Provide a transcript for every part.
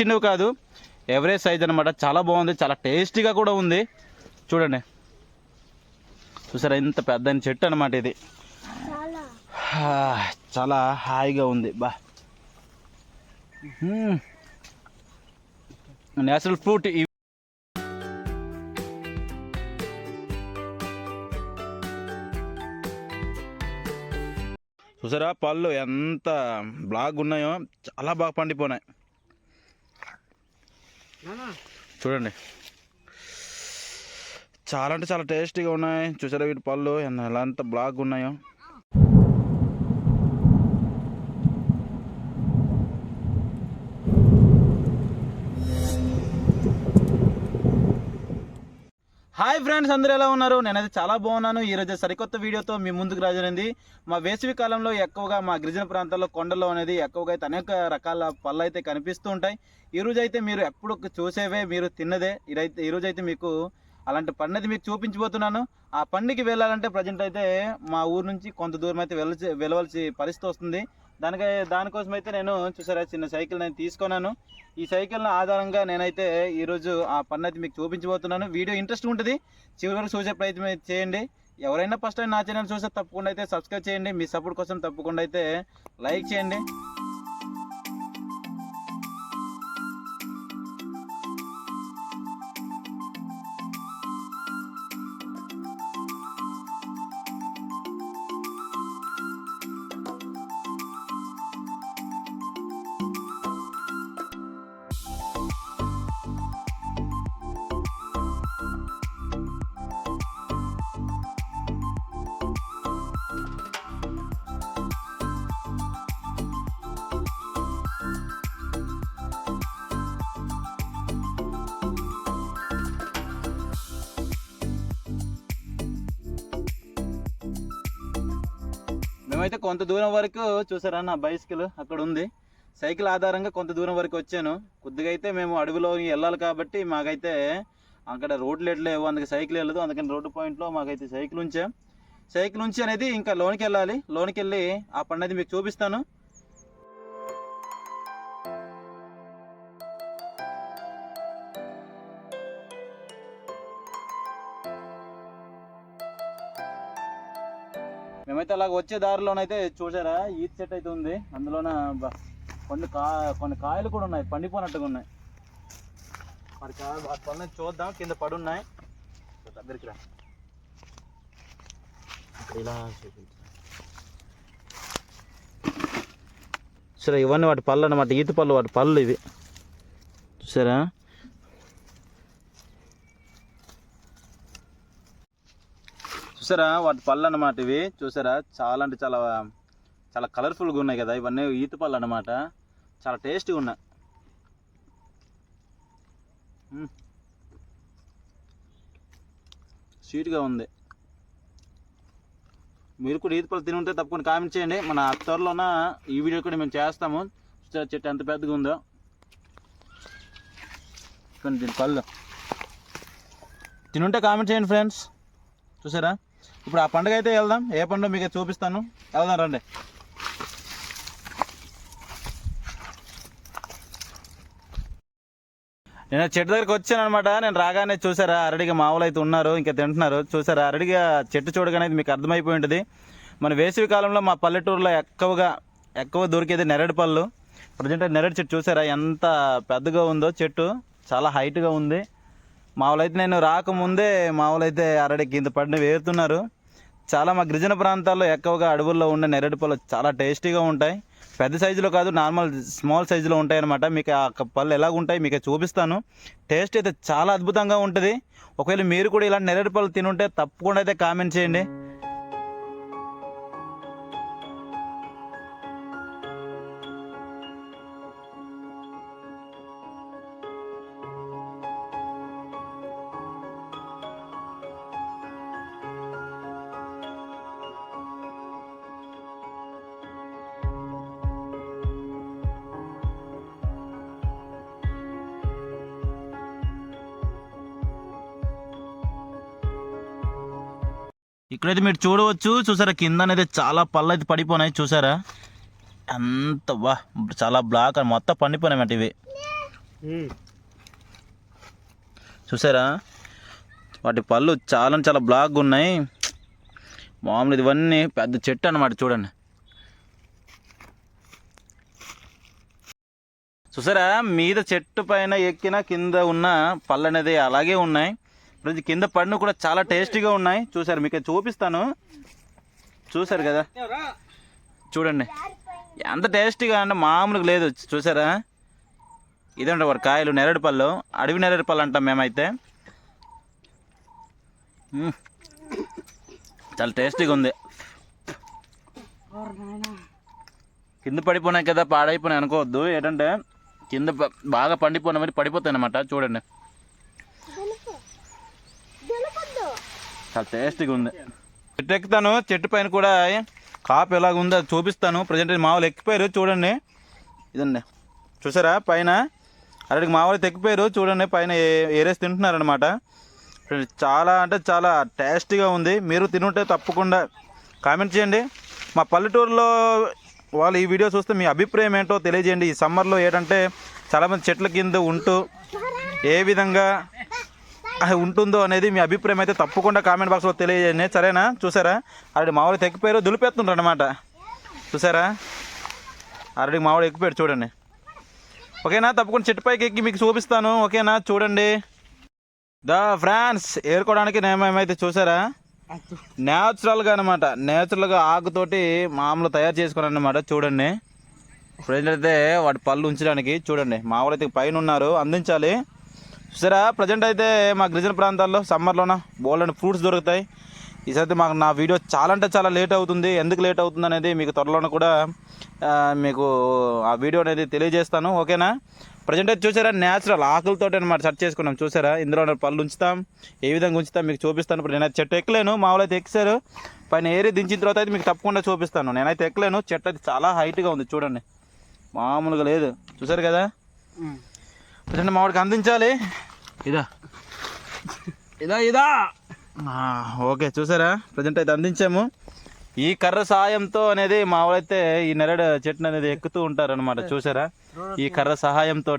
చిన్నవి కాదు. Average size అనమాట చాలా బాగుంది. చాలా టేస్టీగా కూడా ఉంది. చూడండి. చూసారా? ఇంత పెద్ద చెట్టు అనమాట ఇది. చాలా. హా, చాలా హాయిగా ఉంది. బా. నేచురల్ ఫ్రూట్ ఇవి. చూసారా? పళ్ళు ఎంత బ్లాగ్ ఉన్నాయో చాలా బాగా పండిపోయినాయి. చూడండి. చాలా అంటే చాలా టేస్టీగా ఉన్నాయి. చూసారా వీటి పళ్ళు? ఎలా అంత బ్లాక్గా ఉన్నాయో. హాయ్ ఫ్రెండ్స్ అందరూ ఎలా ఉన్నారు? నేనైతే చాలా బాగున్నాను. ఈరోజు సరికొత్త వీడియోతో మీ ముందుకు రాజనింది. మా వేసవి కాలంలో ఎక్కువగా మా గిరిజన ప్రాంతాల్లో కొండల్లో అనేది ఎక్కువగా అయితే అనేక రకాల పళ్ళు అయితే కనిపిస్తూ ఉంటాయి. ఈ అయితే మీరు ఎప్పుడు చూసేవే మీరు తిన్నదే. ఈరైతే ఈరోజు అయితే మీకు అలాంటి పండు అయితే మీకు చూపించబోతున్నాను. ఆ పండుగకి వెళ్ళాలంటే ప్రజెంట్ అయితే మా ఊరు నుంచి కొంత దూరం అయితే వెళ్ళ వెళ్ళవలసి పరిస్థితి వస్తుంది. దానికి దానికోసం అయితే నేను చూసారా చిన్న సైకిల్ నేను తీసుకున్నాను. ఈ సైకిల్ ఆధారంగా నేనైతే ఈరోజు ఆ పన్ను అయితే మీకు చూపించబోతున్నాను. వీడియో ఇంట్రెస్ట్ ఉంటుంది చివరి వరకు చూసే ప్రయత్నం చేయండి. ఎవరైనా ఫస్ట్ టైం నా ఛానల్ చూస్తే తప్పకుండా అయితే సబ్స్క్రైబ్ చేయండి. మీ సపోర్ట్ కోసం తప్పకుండా అయితే లైక్ చేయండి. మేమైతే కొంత దూరం వరకు చూసారా నా బైసికల్? అక్కడ ఉంది. సైకిల్ ఆధారంగా కొంత దూరం వరకు వచ్చాను. కొద్దిగా అయితే మేము అడవిలో వెళ్ళాలి కాబట్టి మాకైతే అక్కడ రోడ్లు ఎట్లేవు అందుకే సైకిల్ వెళ్ళదు. అందుకని రోడ్డు పాయింట్లో మాకైతే సైకిల్ ఉంచాం. సైకిల్ ఉంచి అనేది ఇంకా లోనికి వెళ్ళాలి. లోనికి వెళ్ళి ఆ పండుగ మీకు చూపిస్తాను. మేమైతే అలాగ వచ్చే దారిలోనైతే చూసారా ఈత్ చెట్టు అయితే ఉంది. అందులోన కొన్ని కా కొన్ని కాయలు కూడా ఉన్నాయి పండిపోనట్టుగా ఉన్నాయి. మరి కా వాటి చూద్దాం కింద పడి ఉన్నాయి దగ్గరికి రా. ఇలా సరే ఇవన్నీ వాటి పళ్ళు అన్నమాట ఈత పళ్ళు వాటి పళ్ళు ఇవి. చూసారా? చూసారా? వాటి పళ్ళు అన్నమాట ఇవి. చూసారా? చాలా అంటే చాలా చాలా కలర్ఫుల్గా ఉన్నాయి కదా. ఇవన్నీ ఈత పళ్ళు అనమాట చాలా టేస్టీగా ఉన్నాయి. స్వీట్గా ఉంది. మీరు కూడా ఈత పళ్ళు తిని ఉంటే తప్పకుండా కామెంట్ చేయండి. మన త్వరలోన ఈ వీడియో కూడా మేము చేస్తాము. చూసారా? చెట్టు ఎంత పెద్దగా ఉందో. దీని పళ్ళు. తినుంటే కామెంట్ చేయండి ఫ్రెండ్స్ చూసారా? ఇప్పుడు ఆ పండుగ అయితే వెళ్దాం. ఏ పండుగ మీకు చూపిస్తాను. వెళ్దాం రండి. నేను చెట్టు దగ్గరికి వచ్చాను అనమాట నేను రాగానే చూసారా అరడిగా మామూలు అయితే ఉన్నారు ఇంకా తింటున్నారు. చూసారా అరడిగా చెట్టు చూడగానే మీకు అర్థమైపోయి ఉంటుంది. మన వేసవి కాలంలో మా పల్లెటూరులో ఎక్కువగా ఎక్కువ దొరికేది నెరడు పళ్ళు. ప్రజెంట్ నెరడు చెట్టు చూసారా ఎంత పెద్దగా ఉందో చెట్టు. చాలా హైట్గా ఉంది. మామూలు అయితే నేను రాకముందే అయితే అరడి కింద పడిన వేరుతున్నారు. చాలా మా గిరిజన ప్రాంతాల్లో ఎక్కువగా అడవుల్లో ఉండే నెరడు పళ్ళు చాలా టేస్టీగా ఉంటాయి. పెద్ద సైజులో కాదు నార్మల్ స్మాల్ సైజులో ఉంటాయి అనమాట మీకు ఆ పళ్ళు ఎలాగ ఉంటాయి మీకు చూపిస్తాను. టేస్ట్ అయితే చాలా అద్భుతంగా ఉంటుంది. ఒకవేళ మీరు కూడా ఇలాంటి నెరడి పళ్ళు తినుంటే తప్పకుండా అయితే కామెంట్ చేయండి. ఇక్కడైతే మీరు చూడవచ్చు. చూసారా? కింద అనేది చాలా పళ్ళు అయితే పడిపోయినాయి చూసారా? ఎంత వా చాలా బ్లాక్ అని మొత్తం పండిపోయినాయి ఇవి. చూసారా? వాటి పళ్ళు చాలా చాలా బ్లాక్గా ఉన్నాయి. మామూలు ఇవన్నీ పెద్ద చెట్టు అన్నమాట చూడండి. చూసారా? మీద చెట్టు పైన ఎక్కిన కింద ఉన్న పళ్ళు అనేది అలాగే ఉన్నాయి. ఫ్రెండ్స్ కింద పండు కూడా చాలా టేస్టీగా ఉన్నాయి. చూసారు మీకు చూపిస్తాను. చూసారు కదా? చూడండి. ఎంత టేస్టీగా అంటే మామూలుగా లేదు. చూసారా ఇదండి వాడు కాయలు నెరడు పళ్ళు. అడవి నెరడు పళ్ళు అంటాం మేమైతే. చాలా టేస్టీగా ఉంది. కింద పడిపోయినాయి కదా పాడైపోయినాయి అనుకోవద్దు. ఏంటంటే కింద ప- బాగా పండిపోయినామని పడిపోతాయి అనమాట చూడండి. చాలా టేస్టీగా ఉంది. చెట్టు ఎక్కుతాను చెట్టు పైన కూడా కాపు ఎలాగ ఉందో అది చూపిస్తాను. ప్రజెంట్ మామూలు ఎక్కిపోయారు చూడండి. ఇదండి. చూసారా? పైన అక్కడికి మామూలు ఎక్కిపోయారు చూడండి. పైన ఏ- ఏరేసి తింటున్నారనమాట చాలా అంటే చాలా టేస్టీగా ఉంది. మీరు తినుంటే తప్పకుండా కామెంట్ చేయండి. మా పల్లెటూరులో వాళ్ళు ఈ వీడియో చూస్తే మీ అభిప్రాయం ఏంటో తెలియజేయండి. ఈ సమ్మర్లో ఏంటంటే చాలామంది చెట్ల కింద ఉంటూ ఏ విధంగా ఉంటుందో అనేది మీ అభిప్రాయం అయితే తప్పకుండా కామెంట్ బాక్స్లో తెలియజేయండి. సరేనా? చూసారా? ఆల్రెడీ మామూలు తెక్కిపోయారు దులిపేస్తుండ్రు అనమాట చూసారా? ఆల్రెడీ మామూలు ఎక్కిపోయాడు చూడండి. ఓకేనా? తప్పకుండా చెట్టు పైకి ఎక్కి మీకు చూపిస్తాను. ఓకేనా? చూడండి. ద ఫ్రాన్స్ ఏరుకోవడానికి నేమేమైతే చూసారా? న్యాచురల్గా అనమాట న్యాచురల్గా ఆకుతోటి మామూలు తయారు చేసుకుని అనమాట చూడండి. ఇప్పుడు ఏంటంటే వాటి పళ్ళు ఉంచడానికి చూడండి. మామూలు అయితే పైన ఉన్నారు అందించాలి. సరే ప్రజెంట్ అయితే మా గిరిజన ప్రాంతాల్లో సమ్మర్లోన బోల్డ్ ఫ్రూట్స్ దొరుకుతాయి. ఈసారి మాకు నా వీడియో చాలా అంటే చాలా లేట్ అవుతుంది. ఎందుకు లేట్ అవుతుంది అనేది మీకు త్వరలోనే కూడా మీకు ఆ వీడియో అనేది తెలియజేస్తాను. ఓకేనా? ప్రజెంట్ అయితే చూసారా? న్యాచురల్ ఆకులతో అనమాట సెర్చ్ చేసుకున్నాం. చూసారా? ఇందులో పళ్ళు ఉంచుతాం. ఏ విధంగా ఉంచుతాం మీకు చూపిస్తాను. ఇప్పుడు నేనైతే చెట్టు ఎక్కలేను. మామూలు అయితే ఎక్కారు పైన ఏరి దించిన తర్వాత అయితే మీకు తప్పకుండా చూపిస్తాను. నేనైతే ఎక్కలేను. చెట్టు అయితే చాలా హైట్గా ఉంది. చూడండి. మామూలుగా లేదు. చూసారు కదా? ప్రజెంట్ మామిడికి అందించాలి. ఇదా. ఇదా ఇదా. ఓకే చూసారా? ప్రజెంట్ అయితే అందించాము. ఈ కర్ర సాయంతో అనేది మామూలైతే ఈ నెరడు చెట్టును అనేది ఎక్కుతూ ఉంటారు అనమాట చూసారా? ఈ కర్ర సహాయంతో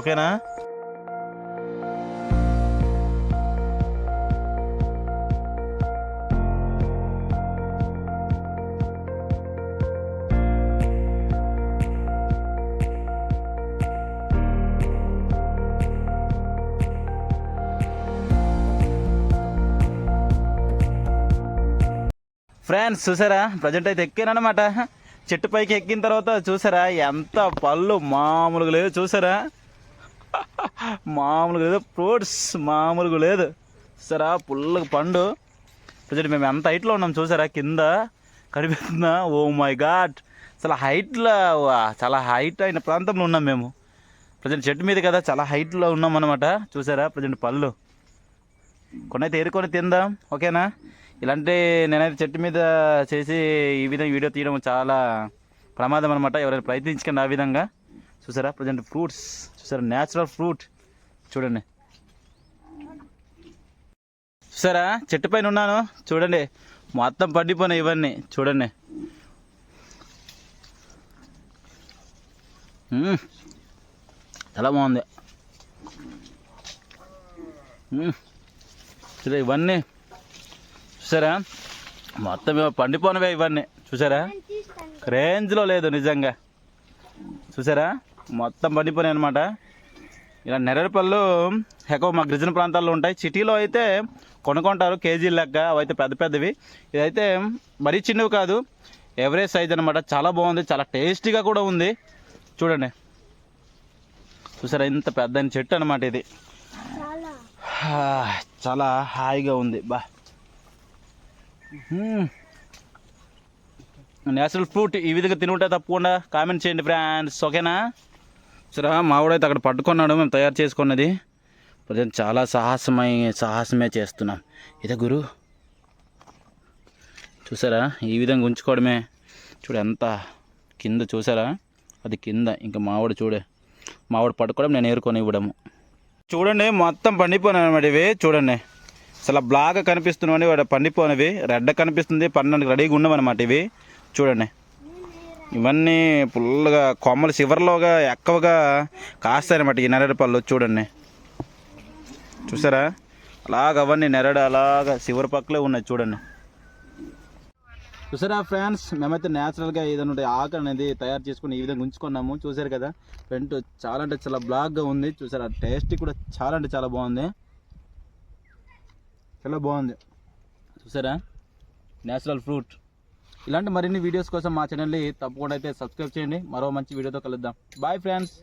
ఓకేనా? ఫ్రెండ్స్ చూసారా? ప్రజెంట్ అయితే ఎక్కానమాట చెట్టు పైకి ఎక్కిన తర్వాత చూసారా? ఎంత పళ్ళు మామూలుగా లేదు చూసారా? మామూలుగా లేదు ఫ్రూట్స్ మామూలుగా లేదు. చూసారా? పుల్లగా పండు. ప్రజెంట్ మేము ఎంత హైట్లో ఉన్నాం చూసారా? కింద కనిపిస్తుందా? Oh my God! చాలా హైట్లో చాలా హైట్ అయిన ప్రాంతంలో ఉన్నాం మేము. ప్రజెంట్ చెట్టు మీద కదా చాలా హైట్లో ఉన్నాం అనమాట చూసారా? ప్రజెంట్ పళ్ళు. కొనైతే ఏరుకొని తిందాం ఓకేనా? ఇలాంటి నేనైతే చెట్టు మీద చేసి ఈ విధంగా వీడియో తీయడం చాలా ప్రమాదం అనమాట ఎవరైనా ప్రయత్నించకండి ఆ విధంగా. చూసారా? Present fruits. చూసారా? Natural fruit. చూడండి. చూసారా? చెట్టు పైన ఉన్నాను. చూడండి. మొత్తం పండిపోయినాయి ఇవన్నీ. చూడండి. చాలా బాగుంది. ఇవన్నీ. చూసారా? మొత్తం ఇవి పండిపోయినవే ఇవన్నీ. చూసారా? రేంజ్లో లేదు నిజంగా. చూసారా? మొత్తం పండిపోయినాయి అనమాట ఇలా నెరడు పళ్ళు ఎక్కువ మా గిరిజన ప్రాంతాల్లో ఉంటాయి. సిటీలో అయితే కొనుక్కుంటారు కేజీల లెక్క అవైతే పెద్ద పెద్దవి. ఇదైతే మరీ చిన్నవి కాదు ఎవరేజ్ సైజ్ అనమాట చాలా బాగుంది చాలా టేస్టీగా కూడా ఉంది. చూడండి. చూసారా? ఇంత పెద్ద చెట్టు అనమాట ఇది. చాలా హాయిగా ఉంది. బా. నేచురల్ ఫ్రూట్ ఈ విధంగా తినుంటే తప్పకుండా కామెంట్ చేయండి ఫ్రెండ్స్ ఓకేనా సరే మావాడైతే అక్కడ పట్టుకున్నాడు మేము తయారు చేసుకున్నది. ప్రజెంట్ చాలా సాహసమై సాహసమే చేస్తున్నాం. ఇదే గురు. చూసారా ఈ విధంగా ఉంచుకోవడమే. చూడు ఎంత కింద చూసారా? అది కింద ఇంకా మావాడు చూడే. మావాడు పట్టుకోవడం నేను ఏరుకొని ఇవ్వడము. చూడండి మొత్తం పండిపోయినాయి అనమాట ఇవి. చూడండి. అసలు బ్లాక్ కనిపిస్తున్నాయి వాడు పండిపోనివి రెడ్ కనిపిస్తుంది పండడానికి రెడీగా ఉండమన్నమాట ఇవి. చూడండి. ఇవన్నీ ఫుల్గా కొమ్మలు చివరిలోగా ఎక్కువగా కాస్తాయన్నమాట ఈ నెరడు పళ్ళు. చూడండి. చూసారా? అలాగ అవన్నీ నెరడు అలాగ చివరి పక్కలే ఉన్నాయి చూడండి. చూసారా ఫ్రెండ్స్? మేమైతే న్యాచురల్గా ఏదైనా ఉంటే ఆకు అనేది తయారు చేసుకుని ఈ విధంగా ఉంచుకున్నాము. చూసారు కదా? ఫ్రంట్ చాలా అంటే చాలా బ్లాక్గా ఉంది. చూసారా? టేస్ట్ కూడా చాలా అంటే చాలా బాగుంది. చాలా బాగుంది. చూసారా? Natural fruit. ఇలాంటి మరిన్ని వీడియోస్ కోసం మా ఛానల్ని తప్పకుండా అయితే సబ్స్క్రైబ్ చేయండి. మరో మంచి వీడియోతో కలుద్దాం. Bye friends.